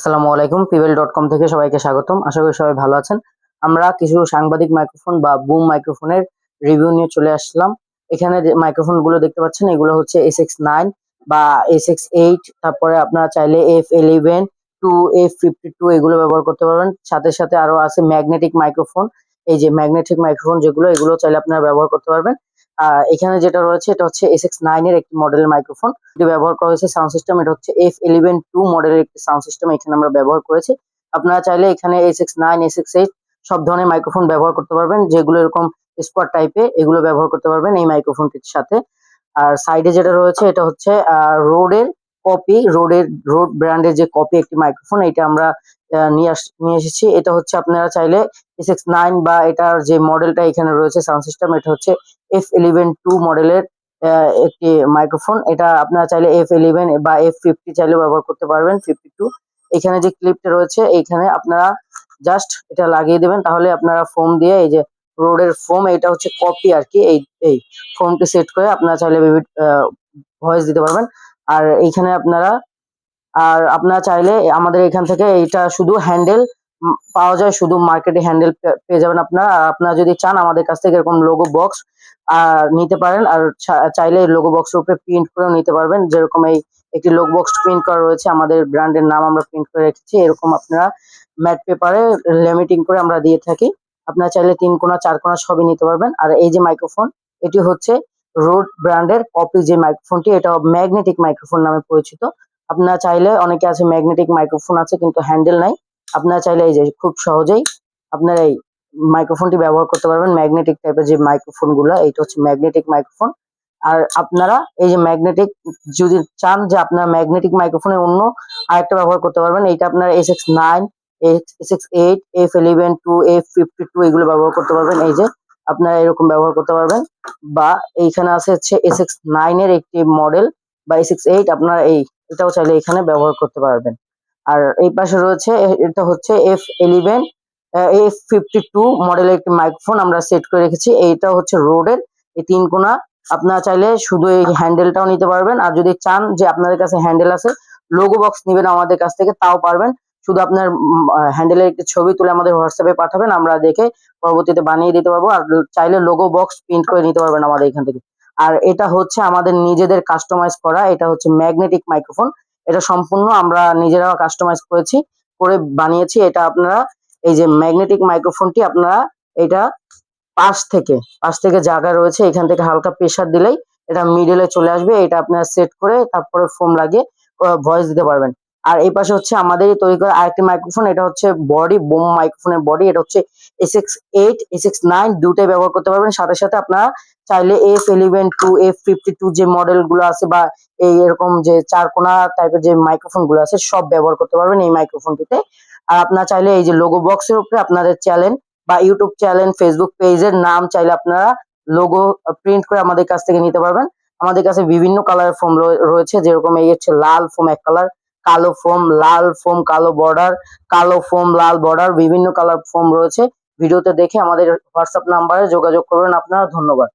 আসসালামু আলাইকুম পিবেল dot com থেকে সবাইকে স্বাগতম। আশা করি সবাই ভালো আছেন। আমরা কিছু সাংবাদিক মাইক্রোফোন বা বুম মাইক্রোফোনের রিভিউ নিয়ে চলে আসলাম। এখানে মাইক্রোফোনগুলো দেখতে পাচ্ছেন, এগুলো হচ্ছে এস এক্স নাইন বা এস এক্স এইট তারপরে আপনারা চাইলে F eleven to F fifty two এগুলো ব্যবহার করতে পারবেন। সাথে সাথে আরও আছে ম্যাগনেটিক মাইক্রোফোন এই যে ম্যাগনেটিক মাইক্রোফোন যেগুলো, এগুলো চাইলে আপনারা ব্যবহার করতে পারবেন। এখানে যেটা রয়েছে, এটা হচ্ছে এস এক্স নাইন এর একটি মডেলের মাইক্রোফোন এটি ব্যবহার করা হয়েছে সাউন্ড সিস্টেম এটা হচ্ছে এফ ইলেভেন টু মডেলের একটি সাউন্ড সিস্টেম এখানে আমরা ব্যবহার করেছি। আপনারা চাইলে এখানে S X nine S X eight সব ধরনের মাইক্রোফোন ব্যবহার করতে পারবেন, যেগুলো এরকম স্কোয়ার টাইপে এগুলো ব্যবহার করতে পারবেন এই মাইক্রোফোনটির সাথে। আর সাইডে যেটা রয়েছে, এটা হচ্ছে রোডের কপি রোডের রোড ব্র্যান্ডের যে কপি একটি মাইক্রোফোন এটা আমরা নিয়ে আস, নিয়ে এসেছি। এটা হচ্ছে আপনারা চাইলে এস এক্স নাইন বা এটার যে মডেলটা এখানে রয়েছে, সাউন্ড সিস্টেম, এটা হচ্ছে এফ ইলেভেন টু মডেলের একটি মাইক্রোফোন। এটা আপনারা চাইলে এফ ইলেভেন বা এফ ফিফটি চাইলেও ব্যবহার করতে পারবেন ফিফটি টু এখানে যে ক্লিপটা রয়েছে, এইখানে আপনারা জাস্ট এটা লাগিয়ে দেবেন। তাহলে আপনারা ফোম দিয়ে, এই যে রোডের ফোম এটা হচ্ছে কপি আর কি, এই এই ফোমটি সেট করে আপনারা চাইলে ভয়েস দিতে পারবেন। আর এইখানে আপনারা আর আপনারা চাইলে আমাদের এখান থেকে এইটা শুধু হ্যান্ডেল পাওয়া যায়। শুধু মার্কেটে হ্যান্ডেল পেয়ে যাবেন আপনারা। আপনারা যদি চান আমাদের কাছ থেকে এরকম লোগো বক্স আর নিতে পারেন। আর চাইলে লোগো বক্সের উপরে প্রিন্ট করেও নিতে পারবেন। যেরকম এই একটি লোগো বক্স প্রিন্ট করা রয়েছে, আমাদের ব্র্যান্ডের নাম আমরা প্রিন্ট করে রেখেছি। এরকম আপনারা ম্যাট পেপারে লেমিটিং করে আমরা দিয়ে থাকি। আপনারা চাইলে তিন কোণা চার কোণা সবই নিতে পারবেন। আর এই যে মাইক্রোফোন এটি হচ্ছে রোড ব্র্যান্ডের কপি যে মাইক্রোফোনটি এটা ম্যাগনেটিক মাইক্রোফোন নামে পরিচিত। আপনারা চাইলে অনেকে আছে ম্যাগনেটিক মাইক্রোফোন আছে, কিন্তু হ্যান্ডেল নাই। আপনারা চাইলে এই যে খুব সহজেই আপনারা এই মাইক্রোফোনটি ব্যবহার করতে পারবেন। ম্যাগনেটিক টাইপের যে মাইক্রোফোনগুলো, এইটা হচ্ছে ম্যাগনেটিক মাইক্রোফোন আর আপনারা এই যে ম্যাগনেটিক যদি চান যে আপনারা ম্যাগনেটিক মাইক্রোফোনের অন্য আরেকটা ব্যবহার করতে পারবেন, এইটা আপনার S X nine S X eight F eleven to F fifty two এগুলো ব্যবহার করতে পারবেন। এই যে আপনারা এরকম ব্যবহার করতে পারবেন। বা এইখানে আছে হচ্ছে এস এক্স নাইন এর একটি মডেল বা এস এক্স এইট আপনারা এই এটাও চাইলে এখানে ব্যবহার করতে পারবেন। আর এই পাশে রয়েছে এটা হচ্ছে F eleven F fifty two মডেলের একটি মাইক্রোফোন আমরা সেট করে রেখেছি। এইটা হচ্ছে রোডের এই তিন কোনা। আপনারা চাইলে শুধু এই হ্যান্ডেলটাও নিতে পারবেন। আর যদি চান যে আপনাদের কাছে হ্যান্ডেল আছে লোগো বক্স নেবেন আমাদের কাছ থেকে, তাও পারবেন। শুধু আপনার হ্যান্ডেলের একটি ছবি তুলে আমাদের হোয়াটসঅ্যাপে পাঠাবেন, আমরা দেখে পরবর্তীতে বানিয়ে দিতে পারব। আর চাইলে লোগো বক্স প্রিন্ট করে নিতে পারবেন আমাদের এখান থেকে। আর এটা হচ্ছে আমাদের নিজেদের কাস্টমাইজ করা, এটা হচ্ছে ম্যাগনেটিক মাইক্রোফোন এটা সম্পূর্ণ আমরা নিজেরা কাস্টমাইজ করেছি, করে বানিয়েছি। এটা আপনারা, এই যে ম্যাগনেটিক মাইক্রোফোনটি আপনারা এটা পাশ থেকে পাশ থেকে জায়গা রয়েছে, এখান থেকে হালকা প্রেসার দিলেই এটা মিডলে চলে আসবে। এটা আপনারা সেট করে তারপরে ফোম লাগিয়ে ভয়েস দিতে পারবেন। আর এই পাশে হচ্ছে আমাদের তৈরি করা আরেকটি মাইক্রোফোন এটা হচ্ছে বডি বোম মাইক্রোফোনের বডি এটা হচ্ছে S X eight S X nine দুটাই ব্যবহার করতে পারবেন। সাথে সাথে আপনারা চাইলে F eleven to F fifty two যে মডেলগুলো আছে বা এই এরকম যে চার কোনা টাইপের যে মাইক্রোফোনগুলো আছে, সব ব্যবহার করতে পারবেন এই মাইক্রোফোনটিতে আর আপনারা চাইলে এই যে লোগো বক্সের উপরে আপনাদের চ্যানেল বা ইউটিউব চ্যানেল ফেসবুক পেজের নাম চাইলে আপনারা লোগো প্রিন্ট করে আমাদের কাছ থেকে নিতে পারবেন। আমাদের কাছে বিভিন্ন কালারের ফোম রয়েছে, যেরকম এই হচ্ছে লাল ফোম এক কালার কালো ফোম, লাল ফোম, কালো বর্ডার কালো ফোম, লাল বর্ডার বিভিন্ন কালার ফোম রয়েছে। ভিডিওতে দেখে আমাদের হোয়াটসঅ্যাপ নাম্বারে যোগাযোগ করবেন আপনারা। ধন্যবাদ।